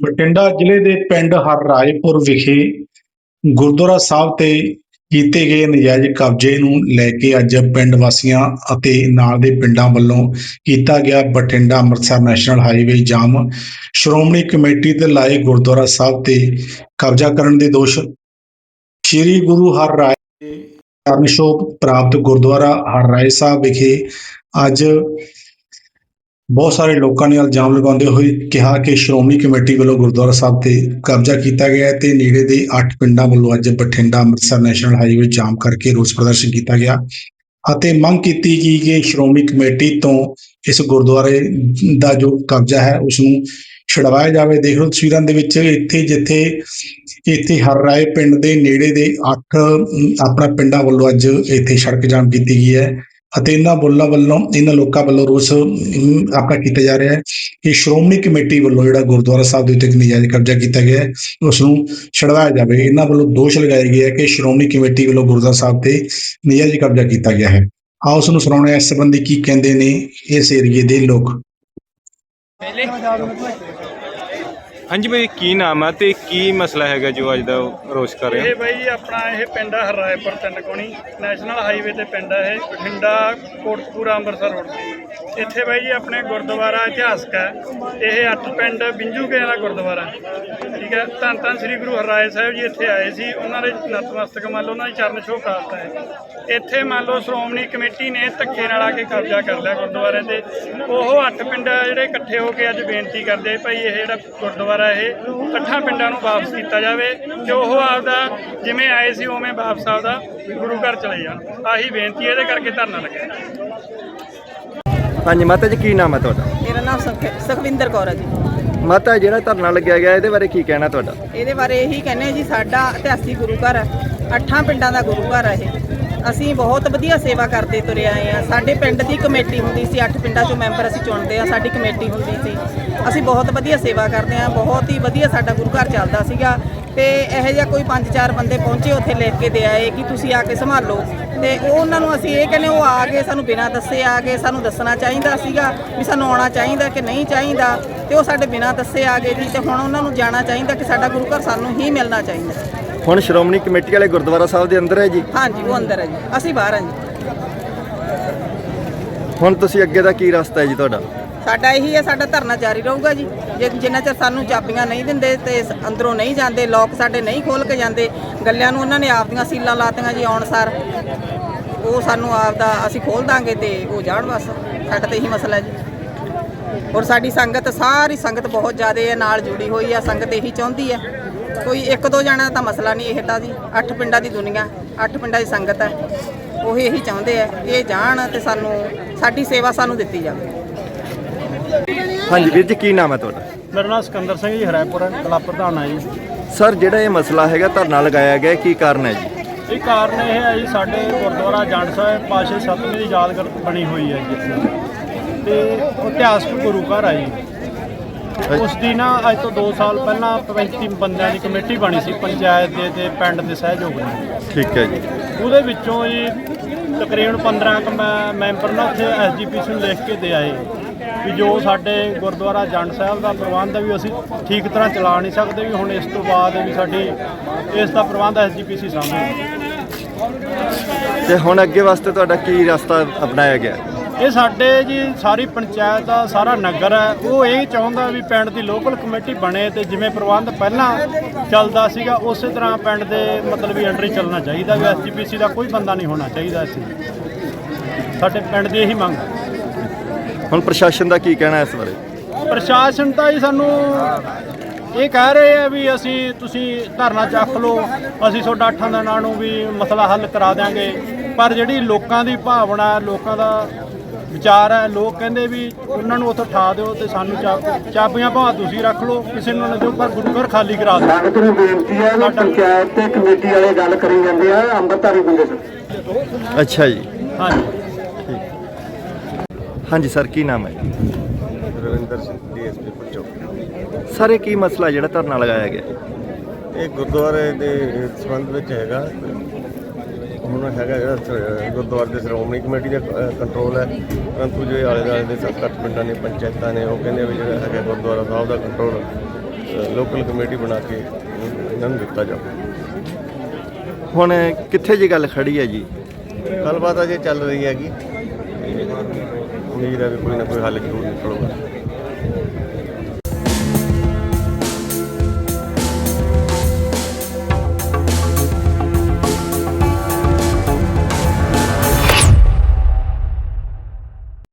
ਬਠਿੰਡਾ ਜ਼ਿਲ੍ਹੇ ਦੇ ਪਿੰਡ ਹਰ ਹਰਰਾਏਪੁਰ ਵਿਖੇ ਗੁਰਦੁਆਰਾ ਸਾਹਿਬ ਤੇ ਕੀਤੇ ਗਏ ਨਜਾਇਜ਼ ਕਬਜ਼ੇ ਨੂੰ ਲੈ ਕੇ ਅੱਜ ਪਿੰਡ ਵਾਸੀਆਂ ਅਤੇ ਨਾਲ ਦੇ ਪਿੰਡਾਂ ਵੱਲੋਂ ਕੀਤਾ ਗਿਆ Bathinda Amritsar national highway jam. Shiromani committee ਤੇ ਲਾਏ ਗੁਰਦੁਆਰਾ ਸਾਹਿਬ ਤੇ ਕਬਜ਼ਾ ਕਰਨ ਦੇ ਦੋਸ਼ ਸ੍ਰੀ ਗੁਰੂ ਹਰਰਾਏ ਦੇ ਚਰਨਛੋਹ ਪ੍ਰਾਪਤ ਗੁਰਦੁਆਰਾ ਹਰ ਰਾਏ ਸਾਹਿਬ ਵਿਖੇ ਅੱਜ ਬਹੁਤ ਸਾਰੇ ਲੋਕਾਂ ਨੇ ਇਲਜ਼ਾਮ ਲਗਾਉਂਦੇ ਹੋਏ ਕਿਹਾ ਕਿ ਸ਼੍ਰੋਮਣੀ ਕਮੇਟੀ ਵੱਲੋਂ ਗੁਰਦੁਆਰਾ ਸਾਹਿਬ ਤੇ ਕਬਜ਼ਾ ਕੀਤਾ ਗਿਆ ਹੈ ਤੇ ਨੇੜੇ ਦੇ 8 ਪਿੰਡਾਂ ਵੱਲੋਂ ਅੱਜ Bathinda, Amritsar national highway jam ਕਰਕੇ ਰੋਸ ਪ੍ਰਦਰਸ਼ਨ ਕੀਤਾ ਗਿਆ ਅਤੇ ਮੰਗ ਕੀਤੀ ਗਈ ਕਿ ਸ਼੍ਰੋਮਣੀ ਕਮੇਟੀ ਤੋਂ ਇਸ ਗੁਰਦੁਆਰੇ ਦਾ ਜੋ ਕਬਜ਼ਾ ਹੈ ਉਸ ਨੂੰ ਛਡਵਾਇਆ ਜਾਵੇ। ਦੇਖ ਲਓ ਤਸਵੀਰਾਂ ਦੇ ਵਿੱਚ ਇੱਥੇ ਜਿੱਥੇ ਇੱਥੇ ਹਰ ਰਾਏ ਪਿੰਡ ਦੇ ਨੇੜੇ ਦੇ 8 ਆਪਣਾ ਪਿੰਡਾਂ ਵੱਲੋਂ ਅੱਜ ਇੱਥੇ ਸੜਕ ਜਾਮ ਕੀਤੀ ਗਈ ਹੈ। ਅਤੇ ਇਹਨਾਂ ਬੁੱਲਾਂ ਵੱਲੋਂ, ਇਹਨਾਂ ਲੋਕਾਂ ਵੱਲੋਂ ਰੋਸ ਆਪਣਾ ਕੀਤਾ ਜਾ ਰਿਹਾ ਹੈ ਕਿ ਸ਼੍ਰੋਮਣੀ ਕਮੇਟੀ ਵੱਲੋਂ ਜਿਹੜਾ ਗੁਰਦੁਆਰਾ ਸਾਹਿਬ ਦੇ ਉੱਤੇ ਨਜਾਇਜ਼ ਕਬਜ਼ਾ ਕੀਤਾ ਗਿਆ ਹੈ ਉਸ ਨੂੰ ਛਡਵਾਇਆ ਜਾਵੇ। ਇਹਨਾਂ ਵੱਲੋਂ ਦੋਸ਼ ਲਗਾਏ ਗਏ ਹੈ ਕਿ ਸ਼੍ਰੋਮਣੀ ਕਮੇਟੀ ਵੱਲੋਂ ਗੁਰਦੁਆਰਾ ਸਾਹਿਬ ਤੇ ਨਜਾਇਜ਼ ਕਬਜ਼ਾ ਕੀਤਾ ਗਿਆ ਹੈ। ਆਓ ਉਸ ਨੂੰ ਸੁਣਾਉਣੇ ਇਸ ਸੰਬੰਧੀ ਕੀ ਕਹਿੰਦੇ ਨੇ ਇਸ ਏਰੀਏ ਦੇ ਲੋਕ। ਹਾਂਜੀ ਭਾਈ, ਕੀ ਨਾਮ ਆ ਤੇ ਕੀ ਮਸਲਾ ਹੈਗਾ ਜੋ ਅੱਜ ਦਾ ਰੋਸ ਕਰ ਰਹੇ? ਇਹ ਬਾਈ ਜੀ ਆਪਣਾ ਇਹ ਪਿੰਡ ਆ ਹਰਾਇਪੁਰ ਤਿੰਨ ਕੋਣੀ, ਨੈਸ਼ਨਲ ਹਾਈਵੇ ਤੇ ਪਿੰਡ ਆ ਇਹ, ਬਠਿੰਡਾ, ਕੋਟਕਪੂਰਾ, ਅੰਮ੍ਰਿਤਸਰ ਰੋਡ ਤੇ। ਇੱਥੇ ਬਾਈ ਜੀ ਆਪਣੇ ਗੁਰਦੁਆਰਾ ਇਤਿਹਾਸਕ ਹੈ ਇਹ ਅੱਠ ਪਿੰਡ ਬਿੰਜੂਕੇ ਦਾ ਗੁਰਦੁਆਰਾ। ਠੀਕ ਹੈ ਧੰਨ ਧੰਨ ਸ੍ਰੀ ਗੁਰੂ ਹਰਰਾਏ ਸਾਹਿਬ ਜੀ ਇੱਥੇ ਆਏ ਸੀ, ਉਹਨਾਂ ਦੇ ਨਤਮਸਤਕ ਮੰਨ ਲਓ, ਉਹਨਾਂ ਦੀ ਚਰਨ ਛੋਹ ਕਰਤਾ ਹੈ। ਇੱਥੇ ਮੰਨ ਲਓ, ਸ਼੍ਰੋਮਣੀ ਕਮੇਟੀ ਨੇ ਧੱਕੇ ਨਾਲ ਆ ਕੇ ਕਬਜ਼ਾ ਕਰ ਲਿਆ ਗੁਰਦੁਆਰੇ ਤੇ। ਉਹ ਅੱਠ ਪਿੰਡ ਜਿਹੜੇ ਇਕੱਠੇ ਹੋ ਕੇ ਅੱਜ ਬੇਨਤੀ ਕਰਦੇ ਭਾਈ ਇਹ ਜਿਹੜਾ ਗੁਰਦੁਆਰਾ ਇਹ ਅੱਠਾਂ ਪਿੰਡਾਂ ਨੂੰ ਵਾਪਸ ਕੀਤਾ ਜਾਵੇ ਤੇ ਉਹ ਆਪਦਾ ਜਿਵੇਂ ਆਏ ਸੀ ਉਵੇਂ ਵਾਪਸ ਆਪਦਾ ਗੁਰੂ ਘਰ ਚਲੇ ਜਾਣ। ਆਹੀ ਬੇਨਤੀ ਹੈ, ਇਹਦੇ ਕਰਕੇ ਧਰਨਾ ਲੱਗਿਆ। ਹਾਂਜੀ ਮਾਤਾ ਜੀ ਕੀ ਨਾਮ ਹੈ ਤੁਹਾਡਾ? ਮੇਰਾ ਨਾਮ ਸੁਖ- ਸੁਖਵਿੰਦਰ ਕੌਰ ਹੈ ਜੀ। ਮਾਤਾ ਜਿਹੜਾ ਧਰਨਾ ਲੱਗਿਆ ਗਿਆ ਇਹਦੇ ਬਾਰੇ ਕੀ ਕਹਿਣਾ ਤੁਹਾਡਾ? ਇਹਦੇ ਬਾਰੇ ਇਹੀ ਕਹਿੰਦੇ ਜੀ ਸਾਡਾ ਇਤਿਹਾਸੀ ਗੁਰੂ ਘਰ ਹੈ। ਅੱਠਾਂ ਪਿੰਡਾਂ ਦਾ ਗੁਰੂ ਘਰ ਹੈ ਇਹ। ਅਸੀਂ ਬਹੁਤ ਵਧੀਆ ਸੇਵਾ ਕਰਦੇ ਤੁਰੇ ਆਏ ਆ ਸਾਡੇ ਪਿੰਡ ਦੀ ਕਮੇਟੀ ਹੁੰਦੀ ਸੀ ਅੱਠ ਪਿੰਡਾਂ ਚੋਂ ਮੈਂਬਰ ਅਸੀਂ ਚੁਣਦੇ ਆ ਸਾਡੀ ਕਮੇਟੀ ਹੁੰਦੀ ਸੀ। ਅਸੀਂ ਬਹੁਤ ਵਧੀਆ ਸੇਵਾ ਕਰਦੇ ਆ ਬਹੁਤ ਹੀ ਵਧੀਆ ਸਾਡਾ ਗੁਰੂ ਘਰ ਚੱਲਦਾ ਸੀਗਾ ਤੇ ਇਹੋ ਜਿਹਾ ਕੋਈ ਪੰਜ ਚਾਰ ਬੰਦੇ ਪਹੁੰਚੇ ਉੱਥੇ ਲਿਖ ਕੇ ਦੇ ਆਏ ਕਿ ਤੁਸੀਂ ਆ ਕੇ ਸੰਭਾਲੋ। ਤੇ ਉਹ ਉਹਨਾਂ ਨੂੰ ਅਸੀਂ ਇਹ ਕਹਿੰਦੇ ਉਹ ਆ ਗਏ ਸਾਨੂੰ ਬਿਨਾਂ ਦੱਸੇ ਆ ਗਏ ਸਾਨੂੰ ਦੱਸਣਾ ਚਾਹੀਦਾ ਸੀਗਾ ਵੀ ਸਾਨੂੰ ਆਉਣਾ ਚਾਹੀਦਾ ਕਿ ਨਹੀਂ ਚਾਹੀਦਾ ਤੇ ਉਹ ਸਾਡੇ ਬਿਨਾਂ ਦੱਸੇ ਆ ਗਏ ਜੀ ਤੇ ਹੁਣ ਉਹਨਾਂ ਨੂੰ ਜਾਣਾ ਚਾਹੀਦਾ ਕਿ ਸਾਡਾ ਗੁਰੂ ਘਰ ਸਾਨੂੰ ਹੀ ਮਿਲਣਾ ਚਾਹੀਦਾ। ਹੁਣ ਸ਼੍ਰੋਮਣੀ ਕਮੇਟੀ ਵਾਲੇ ਗੁਰਦੁਆਰਾ ਸਾਹਿਬ ਦੇ ਅੰਦਰ ਹੈ ਜੀ? ਹਾਂਜੀ ਉਹ ਅੰਦਰ ਹੈ ਜੀ। ਅਸੀਂ ਬਾਹਰ ਹਾਂ ਜੀ। ਹੁਣ ਤੁਸੀਂ ਅੱਗੇ ਦਾ ਕੀ ਰਸਤਾ ਹੈ ਜੀ ਤੁਹਾਡਾ? ਸਾਡਾ ਇਹੀ ਹੈ, ਸਾਡਾ ਧਰਨਾ ਜਾਰੀ ਰਹੂਗਾ ਜੀ। ਜੇ ਜਿੰਨਾ ਚਿਰ ਸਾਨੂੰ ਚਾਬੀਆਂ ਨਹੀਂ ਦਿੰਦੇ ਤੇ ਅੰਦਰੋਂ ਨਹੀਂ ਜਾਂਦੇ ਲੋਕ ਸਾਡੇ ਨਹੀਂ ਖੋਲ ਕੇ ਜਾਂਦੇ, ਗੱਲਿਆਂ ਨੂੰ ਉਹਨਾਂ ਨੇ ਆਪਦੀਆਂ ਸੀਲਾਂ ਲਾਤੀਆਂ ਜੀ ਆਉਣ ਸਾਰ। ਉਹ ਸਾਨੂੰ ਆਪਦਾ ਅਸੀਂ ਖੋਲ ਦਾਂਗੇ ਤੇ ਉਹ ਜਾਣ ਬਸ। ਸਾਡਾ ਤਾਂ ਇਹੀ ਮਸਲਾ ਹੈ ਜੀ। ਔਰ ਸਾਡੀ ਸੰਗਤ, ਸਾਰੀ ਸੰਗਤ ਬਹੁਤ ਜ਼ਿਆਦਾ ਹੈ, ਨਾਲ ਜੁੜੀ ਹੋਈ ਹੈ ਸੰਗਤ ਇਹੀ ਚਾਹੁੰਦੀ ਹੈ। ਕੋਈ ਇੱਕ ਦੋ ਜਣਾ ਤਾਂ ਮਸਲਾ ਨਹੀਂ ਇਹ ਤਾਂ ਜੀ। ਅੱਠ ਪਿੰਡਾਂ ਦੀ ਦੁਨੀਆ, ਅੱਠ ਪਿੰਡਾਂ ਦੀ ਸੰਗਤ ਹੈ। ਉਹ ਇਹੀ ਚਾਹੁੰਦੇ ਆ ਇਹ ਜਾਣ ਤੇ ਸਾਨੂੰ, ਸਾਡੀ ਸੇਵਾ ਸਾਨੂੰ ਦਿੱਤੀ ਜਾਵੇ। ਹਾਂਜੀ ਵੀਰ ਜੀ ਕੀ ਨਾਮ ਹੈ ਤੁਹਾਡਾ? ਮੇਰਾ ਨਾਮ ਸਿਕੰਦਰ ਸਿੰਘ ਜੀ ਹਰਾਇਪੁਰ ਕਲੱਬ ਪ੍ਰਧਾਨ ਹੈ ਜੀ। ਸਰ ਜਿਹੜਾ ਇਹ ਮਸਲਾ ਹੈਗਾ ਧਰਨਾ ਲਗਾਇਆ ਗਿਆ ਕੀ ਕਾਰਨ ਹੈ ਜੀ? ਇਹ ਕਾਰਨ ਇਹ ਹੈ ਜੀ ਸਾਡੇ ਗੁਰਦੁਆਰਾ ਜੰਡ ਸਾਹਿਬ ਪਾਸ਼ੇ ਸਤਵੇਂ ਦੀ ਯਾਦਗਾਰ ਬਣੀ ਹੋਈ ਹੈ ਜੀ ਇੱਥੇ। ਤੇ ਉਹ ਇਤਿਹਾਸਕ ਗੁਰੂ ਘਰ ਹੈ ਜੀ। ਤੇ ਉਸ ਦੀ ਨਾ ਅੱਜ ਤੋਂ 2 ਸਾਲ ਪਹਿਲਾਂ 35 ਬੰਦਿਆਂ ਦੀ ਕਮੇਟੀ ਬਣੀ ਸੀ ਪੰਚਾਇਤ ਦੇ ਤੇ ਪਿੰਡ ਦੇ ਸਹਿਯੋਗ ਨਾਲ। ਠੀਕ ਹੈ ਜੀ। ਉਹਦੇ ਵਿੱਚੋਂ ਜੀ ਤਕਰੀਬਨ 15 ਕੁ ਮੈਂ- ਮੈਂਬਰ ਨਾ ਉੱਥੇ ਐਸਜੀਪੀਸੀ ਨੂੰ ਲਿਖ ਕੇ ਦੇ ਆਏ। ਵੀ ਜੋ ਸਾਡੇ ਗੁਰਦੁਆਰਾ ਜੰਡ ਸਾਹਿਬ ਦਾ ਪ੍ਰਬੰਧ ਹੈ ਵੀ ਅਸੀਂ ਠੀਕ ਤਰ੍ਹਾਂ ਚਲਾ ਨਹੀਂ ਸਕਦੇ ਵੀ ਹੁਣ ਇਸ ਤੋਂ ਬਾਅਦ ਵੀ ਸਾਡੀ ਇਸ ਦਾ ਪ੍ਰਬੰਧ ਐਸਜੀਪੀਸੀ ਸਾਹਮਣੇ ਤੇ ਹੁਣ ਅੱਗੇ ਵਾਸਤੇ ਤੁਹਾਡਾ ਕੀ ਰਸਤਾ ਅਪਣਾਇਆ ਗਿਆ? ਇਹ ਸਾਡੇ ਜੀ ਸਾਰੀ ਪੰਚਾਇਤ ਦਾ ਸਾਰਾ ਨਗਰ ਹੈ ਉਹ ਇਹ ਚਾਹੁੰਦਾ ਵੀ ਪਿੰਡ ਦੀ ਲੋਕਲ ਕਮੇਟੀ ਬਣੇ ਤੇ ਜਿਵੇਂ ਪ੍ਰਬੰਧ ਪਹਿਲਾਂ ਚੱਲਦਾ ਸੀਗਾ ਉਸੇ ਤਰ੍ਹਾਂ ਪਿੰਡ ਦੇ ਮਤਲਬ ਵੀ ਅੰਡਰ ਚੱਲਣਾ ਚਾਹੀਦਾ ਵੀ ਐਸਜੀਪੀਸੀ ਦਾ ਕੋਈ ਬੰਦਾ ਨਹੀਂ ਹੋਣਾ ਚਾਹੀਦਾ ਸੀ ਸਾਡੇ ਪਿੰਡ ਦੀ ਇਹੀ ਮੰਗ ਹੈ। ਹੁਣ ਪ੍ਰਸ਼ਾਸਨ ਦਾ ਕੀ ਕਹਿਣਾ ਇਸ ਬਾਰੇ? ਪ੍ਰਸ਼ਾਸਨ ਤਾਂ ਜੀ ਸਾਨੂੰ ਇਹ ਕਹਿ ਰਹੇ ਆ ਵੀ ਅਸੀਂ ਤੁਸੀਂ ਧਰਨਾ ਚੱਕ ਲਓ ਅਸੀਂ ਤੁਹਾਡਾ ਅੱਠਾਂ ਦਾ ਨਾਂ ਨੂੰ ਵੀ ਮਸਲਾ ਹੱਲ ਕਰਾ ਦਿਆਂਗੇ। ਪਰ ਜਿਹੜੀ ਲੋਕਾਂ ਦੀ ਭਾਵਨਾ ਹੈ, ਲੋਕਾਂ ਦਾ ਵਿਚਾਰ ਹੈ ਲੋਕ ਕਹਿੰਦੇ ਵੀ ਉਹਨਾਂ ਨੂੰ ਉੱਥੋਂ ਠਾ ਦਿਓ ਤੇ ਸਾਨੂੰ ਚਾਬੀਆਂ ਭਾਵੇਂ ਤੁਸੀਂ ਰੱਖ ਲਓ ਕਿਸੇ ਨੂੰ ਨਾ ਦਿਓ ਪਰ ਗੁਰੂ ਘਰ ਖਾਲੀ ਕਰਾ ਦਿਓ। ਸੰਗਤ ਨੂੰ ਬੇਨਤੀ ਹੈ ਵੀ ਪੰਚਾਇਤ ਤੇ ਕਮੇਟੀ ਵਾਲੇ ਗੱਲ ਕਰੀ ਜਾਂਦੇ ਆ ਅੰਮ੍ਰਿਤਧਾਰੀ ਬੰਦੇ ਸਨ ਅੱਛਾ ਜੀ। ਹਾਂਜੀ। ਹਾਂਜੀ ਸਰ ਕੀ ਨਾਮ ਹੈ ਰਵਿੰਦਰ ਸਿੰਘ ਡੀਐਸਪੀ ਪਰਚੋ ਸਰ ਇਹ ਕੀ ਮਸਲਾ ਜਿਹੜਾ ਧਰਨਾ ਲਗਾਇਆ ਗਿਆ ਇਹ ਗੁਰਦੁਆਰੇ ਦੇ ਸੰਬੰਧ ਵਿੱਚ ਹੈਗਾ। ਹੁਣ ਹੈਗਾ ਜਿਹੜਾ ਸ- ਗੁਰਦੁਆਰੇ ਦੇ ਸ਼੍ਰੋਮਣੀ ਕਮੇਟੀ ਦਾ ਕੰਟਰੋਲ ਹੈ। ਪਰੰਤੂ ਜਿਹੜੇ ਆਲੇ ਦੁਆਲੇ ਦੇ ਸੱਤ ਅੱਠ ਪਿੰਡਾਂ ਨੇ ਪੰਚਾਇਤਾਂ ਨੇ ਉਹ ਕਹਿੰਦੇ ਵੀ ਜਿਹੜਾ ਹੈਗਾ ਗੁਰਦੁਆਰਾ ਸਾਹਿਬ ਦਾ ਕੰਟਰੋਲ ਲੋਕਲ ਕਮੇਟੀ ਬਣਾ ਕੇ ਇਹਨਾਂ ਨੂੰ ਦਿੱਤਾ ਜਾਵੇ। ਹੁਣ ਕਿੱਥੇ ਜੀ ਗੱਲ ਖੜੀ ਹੈ ਜੀ? ਗੱਲਬਾਤ ਅਜੇ ਚੱਲ ਰਹੀ ਹੈਗੀ। ਤੇ ਉਮੀਦ ਹੈ ਵੀ ਕੋਈ ਨਾ ਕੋਈ ਹੱਲ ਜ਼ਰੂਰ ਨਿਕਲੂਗਾ।